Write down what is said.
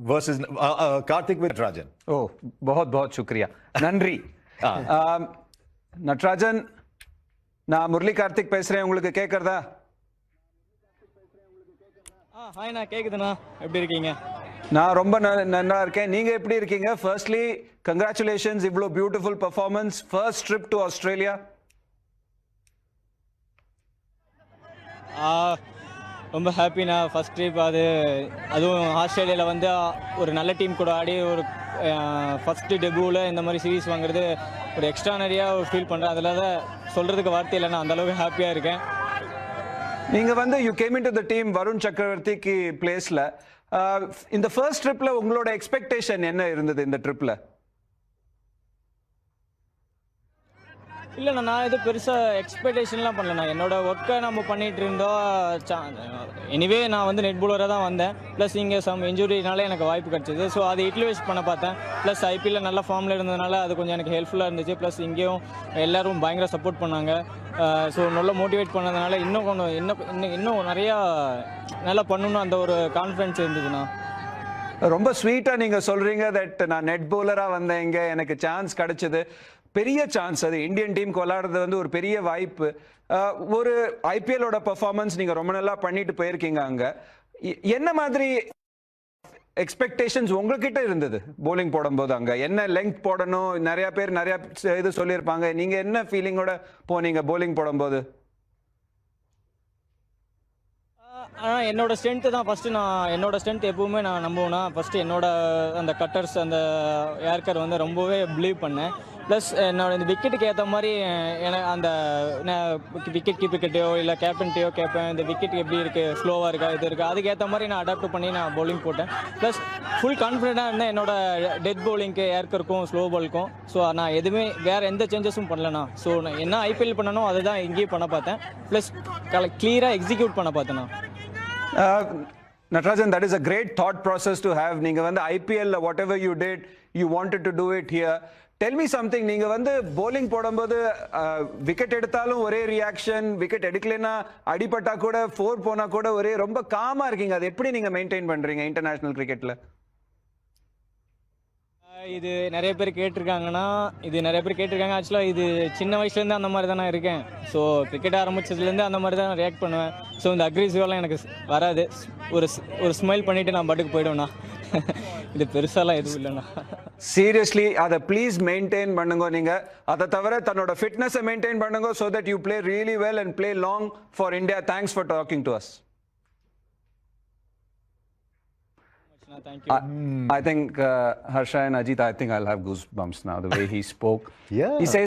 versus uh, uh, Karthik with Rajan. ஓ बहुत बहुत शुक्रिया நன்றி ஆம், நட்ராஜன் நான் முரளி கார்த்திக் பேசுறேன் உங்களுக்கு கேட்கறதா ஆ ஹாய்ண்ணா கேக்குதுண்ணா எப்படி இருக்கீங்க நான் ரொம்ப ந- நல்லா இருக்கேன் நீங்க எப்படி இருக்கீங்க ஃபர்ஸ்ட்லி கங்க்ராச்சுலேஷன்ஸ் இவ்வளோ beautiful performance first trip to Australia ரொம்ப ஹாப்பிண்ணா ஃபர்ஸ்ட் ட்ரிப் அது அதுவும் ஆஸ்திரேலியாவில் வந்து ஒரு நல்ல டீம் கூட ஆடி ஒரு ஃபஸ்ட்டு டெபியூவில் இந்த மாதிரி சீரிஸ் வாங்குறது ஒரு எக்ஸ்ட்ரானரியாக ஃபீல் பண்ணுறேன் அதில் தான் சொல்கிறதுக்கு வார்த்தை இல்லைண்ணா அந்த ஹாப்பியாக இருக்கேன். நீங்கள் வந்து you came in to the team Varun சக்கரவர்த்திக்கு பிளேஸில் இந்த ஃபர்ஸ்ட் ட்ரிப்பில் உங்களோட எக்ஸ்பெக்டேஷன் என்ன இருந்தது இந்த ட்ரிப்பில் இல்லைண்ணா நான் எதுவும் பெருசாக எக்ஸ்பெக்டேஷன்லாம் பண்ணலண்ணா. என்னோட ஒர்க்கை நம்ம பண்ணிகிட்டு இருந்தோம். எனிவே நான் வந்து நெட் பவுலராக தான் வந்தேன். ப்ளஸ் இங்கே சம் இன்ஜுரினால எனக்கு வாய்ப்பு கிடச்சிது. ஸோ அதை யூட்டிலைஸ் பண்ண பார்த்தேன். ப்ளஸ் ஐபிஎல்ல நல்ல ஃபார்மில் இருந்ததுனால அது கொஞ்சம் எனக்கு ஹெல்ப்ஃபுல்லாக இருந்துச்சு. ப்ளஸ் இங்கேயும் எல்லோரும் பயங்கர சப்போர்ட் பண்ணாங்க. ஸோ நல்லா மோட்டிவேட் பண்ணதுனால இன்னும் கொஞ்சம் இன்னும் இன்னும் இன்னும் நிறையா நல்லா பண்ணணும்னு அந்த ஒரு கான்ஃபிடன்ஸ் இருந்ததுண்ணா. ரொம்ப ஸ்வீட்டாக நீங்கள் சொல்கிறீங்க தட் நான் நெட் பவுலராக வந்தேன் இங்கே. எனக்கு சான்ஸ் கிடச்சிது. பெரிய சான்ஸ் அது இந்தியன் டீமுக்கு விளாடுறது வந்து ஒரு பெரிய வாய்ப்பு. ஒரு ஐபிஎல்லோட பர்ஃபார்மன்ஸ் நீங்கள் ரொம்ப நல்லா பண்ணிட்டு போயிருக்கீங்க அங்கே. என்ன மாதிரி எக்ஸ்பெக்டேஷன்ஸ் உங்ககிட்ட இருந்தது போலிங் போடும்போது அங்கே? என்ன லெங்க் போடணும்? நிறைய பேர் நிறைய இது சொல்லியிருப்பாங்க. நீங்கள் என்ன ஃபீலிங்கோட போனீங்க போலிங் போடும்போது? ஆனால் என்னோட ஸ்ட்ரென்த்து தான். ஃபஸ்ட்டு நான் என்னோட ஸ்ட்ரென்த் எப்பவுமே நான் நம்புவேன்னா ஃபஸ்ட்டு என்னோட அந்த கட்டர்ஸ் அந்த ஏர்கர் வந்து ரொம்பவே பிலீவ் பண்ணேன். ப்ளஸ் eh, என்னோட இந்த விக்கெட்டுக்கு ஏற்ற மாதிரி eh, எனக்கு அந்த விக்கெட் கீப்பர்கிட்டயோ இல்லை கேப்டன்ட்டையோ கேட்பேன் இந்த விக்கெட் எப்படி இருக்குது ஸ்லோவாக இருக்கா? இது இருக்கா? அதுக்கு ஏற்ற மாதிரி நான் அடாப்ட் பண்ணி நான் பவுலிங் போட்டேன். ப்ளஸ் ஃபுல் கான்ஃபிடென்ட்டாக இருந்தேன் என்னோட டெத் பவுலிங்க்கு ஏர்க்கருக்கும் ஸ்லோ பாலுக்கும் ஸோ நான் எதுவுமே வேறு எந்த சேஞ்சஸும் பண்ணலண்ணா. ஸோ நான் என்ன ஐபிஎல் பண்ணனோ அதை தான் இங்கேயும் பண்ண பார்த்தேன். ப்ளஸ் கிளியராக எக்ஸிக்யூட் பண்ண பார்த்தேண்ணா. Natarajan Natarajan, that is a great thought process to have. வந்து ஐபிஎல்ல whatever you did you wanted to do it here tell me something நீங்க வந்து போலிங் போடும்போது விக்கெட் எடுத்தாலும் ஒரே ரியாக்ஷன் விக்கெட் எடுக்கலைன்னா அடிபட்டா கூட ஃபோர் போனா கூட ஒரே ரொம்ப காமா இருக்கீங்க. அது எப்படி நீங்க மெயின்டைன் பண்றீங்க இன்டர்நேஷனல் கிரிக்கெட்ல இது நிறைய பேர் கேட்டிருக்காங்கன்னா இது நிறைய பேர் கேட்டிருக்காங்க. ஆக்சுவலாக இது சின்ன வயசுலேருந்து அந்த மாதிரி தான் நான் இருக்கேன். ஸோ கிரிக்கெட் ஆரம்பிச்சதுலேருந்து அந்த மாதிரி தான் ரியாக்ட் பண்ணுவேன். ஸோ இந்த அக்ரெசிவெல்லாம் எனக்கு வராது. ஒரு ஸ்- ஒரு ஸ்மைல் பண்ணிவிட்டு நான் பாட்டுக்கு போயிடுவேண்ணா. இது பெருசாலாம் எதுவும் இல்லைண்ணா சீரியஸ்லி அதை ப்ளீஸ் மெயின்டைன் பண்ணுங்க நீங்க அதை தவிர தன்னோட ஃபிட்னஸை மெயின்டைன் பண்ணுங்க so that you play really well and play long for India thanks for talking to us thank you I, I think uh, Harsha and Ajit, I think I'll have goosebumps now the way he spoke. Yeah. He says